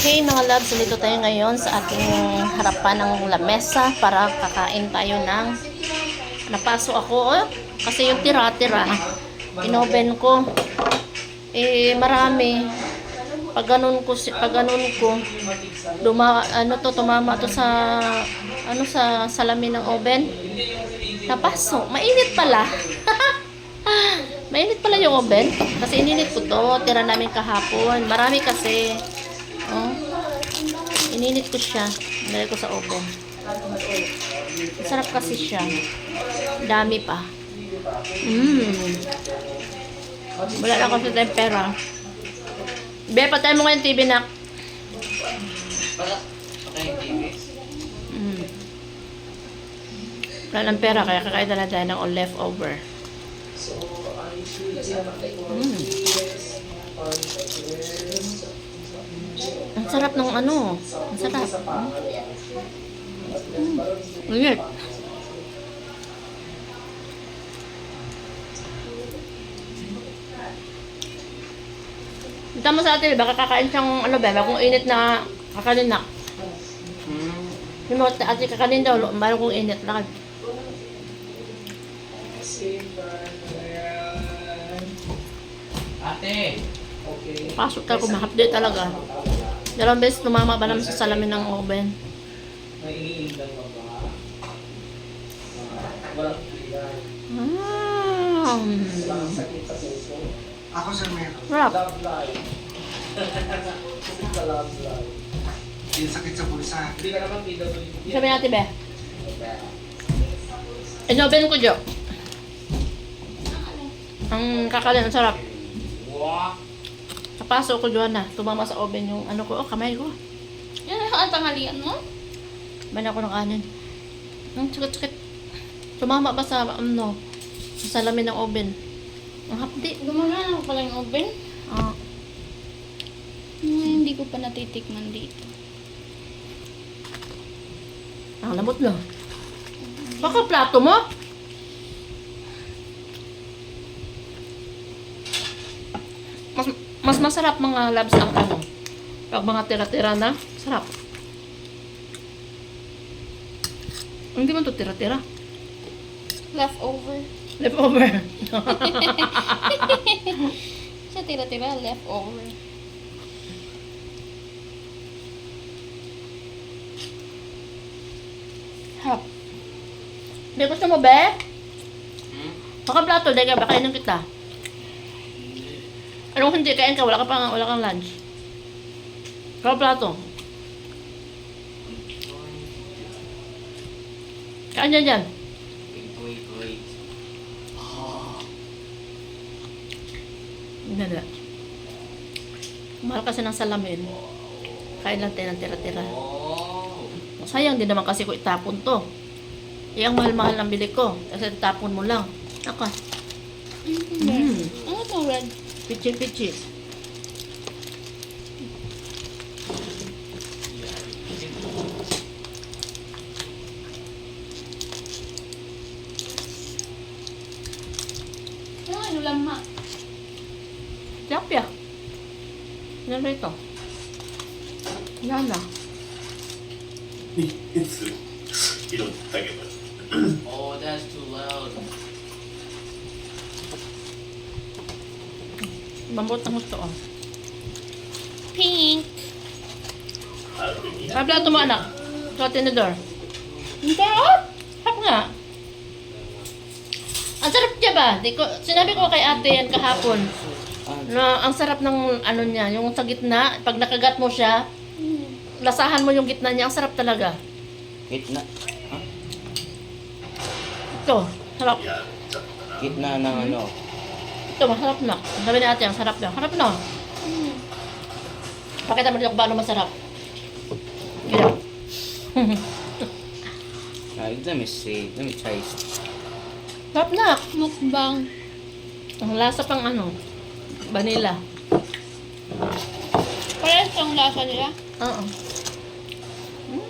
Okay mga loves, dito tayo ngayon sa ating harapan ng lamesa para kakain tayo ng napasok ako. Oh, kasi yung tira-tira inoben ko. Eh marami. Pag ganun ko pag ganun ko duma ano to tumama to sa ano sa salamin ng oven. Napasok mainit pala. Mainit pala yung oven. Kasi ininit ko to. Tira namin kahapon. Marami kasi. Ininit ko siya. Nilagay ko sa oven. Masarap kasi siya. Dami pa. Mmm. Wala lang kasi tayong pera. Be, patay mo ngayon TV na. Mm. Wala ng pera, kaya kakain na tayo ng leftover. Mm. Sarap ng ano. Ang sarap. Mm. Weird. Kita mo sa atin, baka kakain siyang ano ba, bagong init na kakalinak. Yung mga ate kakanin daw, kong init na. Ate! Pasok talaga, mahapdi talaga. Dalawang beses tumama ba naman sa salamin ng oven. Mm. Ako sir meron. Sarap. Yung sakit sa bulsa. Sabi natin, be. Inoven ko, Jo. Ang kakalin, ang sarap. Kapasok ko, Joanna. Tumama sa oven yung ano ko, oh, kamay ko. Yan ang tanghalian mo? Ban ako ng kanin. Ang sakit-sakit. Tumama ba sa, ano, sa salamin ng oven. Ang hapdi. Gumagana pala yung oven. Ah, Hmm, hindi ko pa natitikman dito. ang lamot na. Baka plato mo? Mas, mas masarap mga labs ang ano. Pag mga tira-tira na, sarap. Hindi man to tira-tira. Leftover. Leftover. Sa tira-tira, leftover. Harap. Be, gusto mo, be? Baka plato, dahil baka inom kita. Anong hindi, kain ka, wala ka pang, wala kang lunch. Baka plato. Kain dyan dyan. Wait, wait, wait. Nada. Mahal kasi ng salamin. Kain lang tayo ng tira-tira. Oh! Sayang din naman kasi ko itapon to. Eh, mahal-mahal ng bili ko. Kasi itapon mo lang. Ako. Mm. Ano itong red? Pichi-pichi. Ano ano lang ma? Tilapia. Yan rito. Yan Bambutang gusto oh. Pink. Ay, plato mo anak. Sa tinador. Hindi ah. Hap nga. Ang sarap niya ba? Di ko, sinabi ko kay ate yan kahapon. Na ang sarap ng ano niya, yung sa gitna, pag nakagat mo siya, lasahan mo yung gitna niya, ang sarap talaga. Gitna? Huh? Ito, sarap. Gitna ng ano? Ito, masarap na. Sabi ni ate, ang sarap na. Harap na. Pakita mo dito kung paano masarap. Gila. Ah, let me see. Let me try. sarap na. Mukbang. Ang lasa pang ano, vanilla. Parehas ang lasa nila. Oo. Hmm?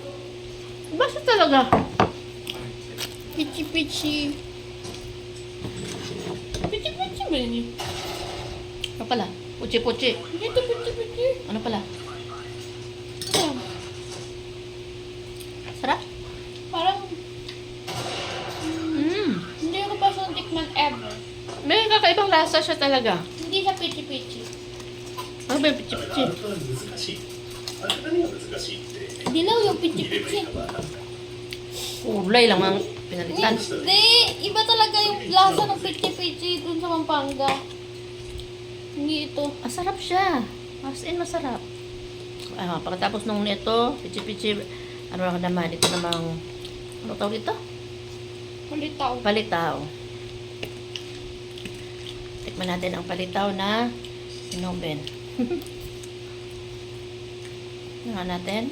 Basta talaga. Pichi-pichi. Ano yun? Ano pala? Puchi-puchi. Ito, puchi-puchi. Ano pala? Sarap. Sarap? Parang... Mmm. Hindi ko pa siya tikman ever. May kakaibang lasa siya talaga. Hindi siya pichi-pichi. Ano ba yung pichi-pichi? Dilaw yung pichi-pichi. Kulay lang ang pinalitan. Hindi, iba talaga yung lasa ng pichi-pichi dun sa Pampanga. Hindi ito. Masarap siya. As in, masarap. Ah, pagkatapos nung nito, pichi-pichi, ano lang naman, ito namang, ano tawag dito? Palitaw. Palitaw. Tikman natin ang palitaw na sinoben. Nga natin.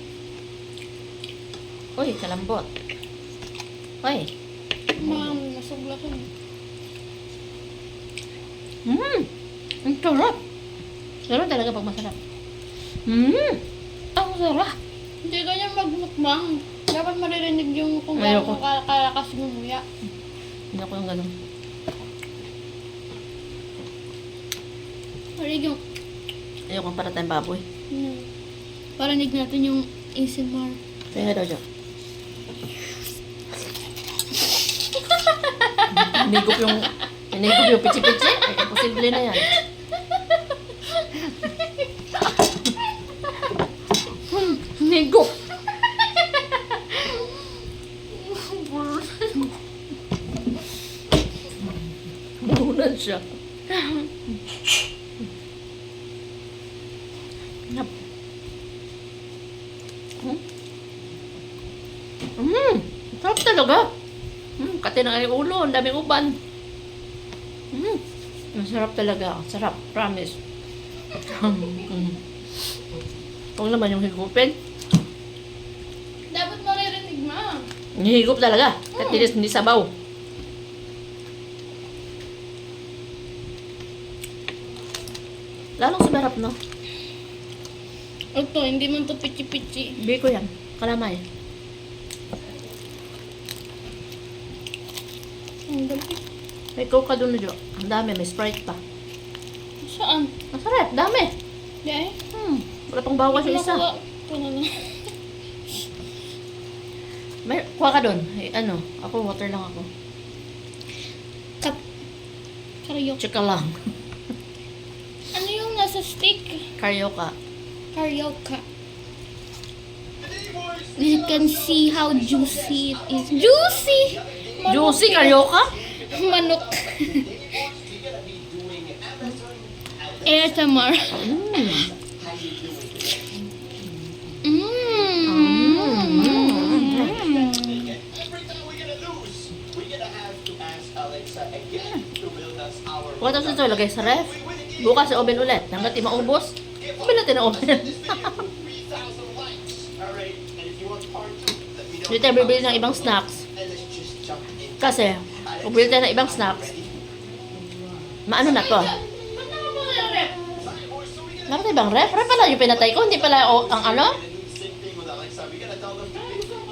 Uy, kalambot. Uy. Ma'am, nasugla ko. Mmm! Ang sarap! Sarap talaga pag masarap. Mmm! Ang sarap! Hindi ganyan magmukbang. Dapat maririnig yung kung Ayoko. gaano ka- kalakas ngumuya. Hindi ako yung ganun. Marinig yung... Ayoko para tayong baboy. Ano, Parinig natin yung ASMR. Kaya daw dyan. Hinigop yung hinigop yung pichi-pichi. Eh, posible na yan. Hmm, Hinigop. Bunan siya. Nap. Hmm? Mm, sarap talaga. Mm, kati ng aking ulo, ang daming uban. Mm, ang sarap talaga. Sarap, promise. mm. Huwag naman yung higupin. Dapat maririnig, ma'am. Hihigup talaga. At least hindi sabaw. Lalong sumarap, no? Ito, hindi man to pichi-pichi. Biko yan. Kalamay. Ang galing. May coke ka doon na Ang dami, may sprite pa. Saan? Masarap, dami. Di ay? Hmm, wala pang bawas yung isa. May, kuha ka doon. Eh, ano, ako water lang ako. Kap. Karaoke. Chika lang. Ano yung nasa stick? Karyoka. Karaoke. You can see how juicy it is. Juicy! Juicy karyoka? Manok. ASMR. Mm. Huwag tapos ito, lagay sa ref. Bukas sa oven ulit. Hanggat di maubos, oven natin ang oven. This video to 3,000 likes. Alright, and if you want part two, let me know. Hindi tayo bibili ng ibang snacks. Kasi, Pupili tayo ng ibang snacks. Maano na to? Meron tayo bang ref? Ref pala yung pinatay ko. Hindi pala o, ang ano?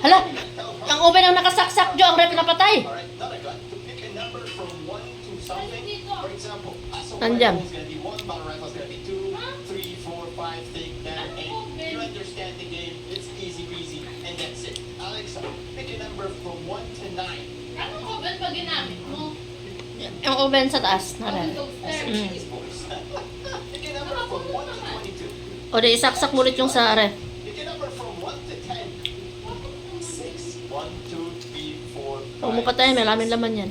Hala! Ang oven ang nakasaksak, Jo. Ang ref na napatay. Nandiyan. Understand the game, it's easy breezy, and that's it. Alexa, pick a number from 1 to 9 oven pa ginamit mo? Yung oven sa taas na. That's Mm. O di isaksak mo ulit yung sa ref. Huwag mo patayin, may lamin laman yan.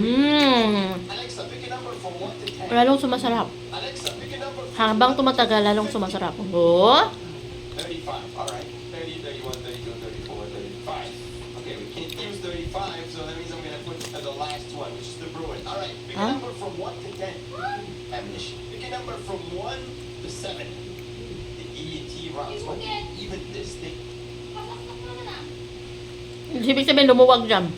Mmm, lalong sumasarap. Alexa, pick a number from Habang tumatagal, lalong sumasarap. Oh, 35. All right. 30, 31, 32, 34, 35. Okay, we can't use 35, so that means I'm going to put uh, the last one, which is the Bruin. All right, pick Huh? a number from 1 to 10. Ammunition. Pick a number from 1 to 7. The Even this thing? ibig sabihin lumuwag dyan.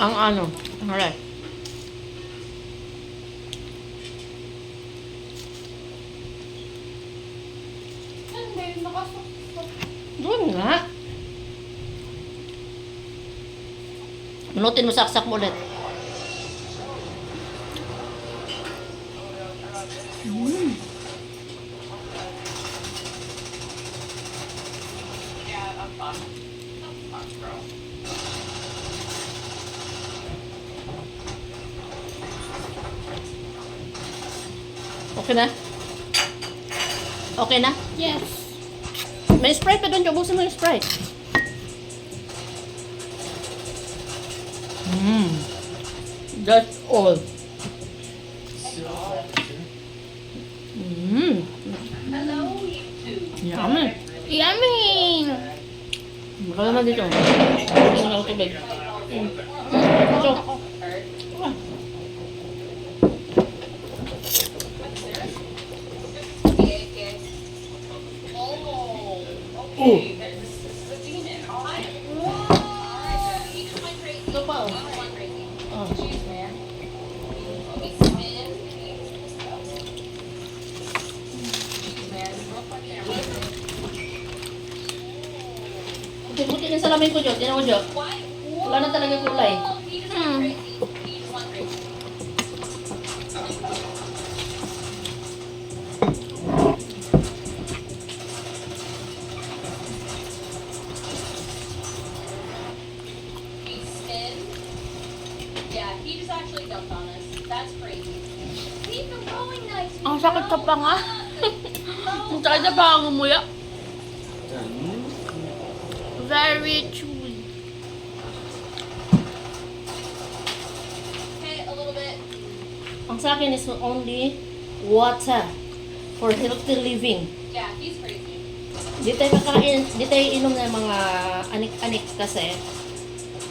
Ang ano, ang? Nakasaksak. Doon nga. Manutin mo saksak mo ulit. Okay na? Okay na? Yes. May Sprite pa doon. Ubusin mo yung Sprite. Mmm. That's all. Mmm. Hello, YouTube. Yummy. Yummy. Baka naman dito. Hindi na ako tubig. Ito. Oh. Ito pa oh. Oh. Puti-puti na salamin ko, Jo. Tinan mo, Jo. Wala na talaga kulay. Hmm. Yeah, he just actually dumped on us. That's crazy. We've been going nice. Ang sakit sa panga. Ang sakit sa panga ngumuya. Very chewy. Okay, a little bit. Ang sa akin is only water for healthy living. Yeah, he's crazy. Di tayo kakain, di tayo inom ng mga anik-anik kasi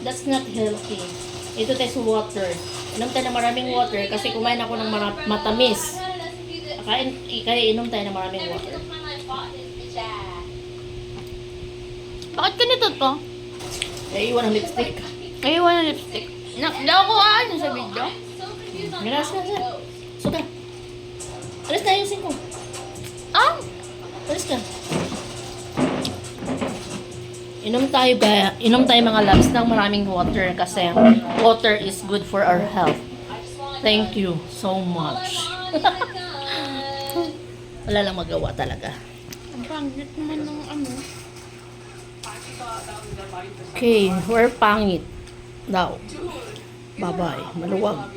that's not healthy. Ito tayo sa water. Inom tayo ng maraming water kasi kumain ako ng matamis. Kain, kaya inom tayo ng maraming water. Bakit ganito to? Eh, iwan ang lipstick. Ayun ng lipstick. Na, hindi ako ano sa video. I'm so confused on Gracias, how it gracias. goes. Suka. Alis na ayusin ko. Ah! Alis ka. Inom tayo ba? Inom tayo mga loves ng maraming water kasi water is good for our health. Thank you so much. Wala lang magawa talaga. Ang pangit naman ng ano. Okay, we're pangit. Daw. Bye-bye. Maluwag.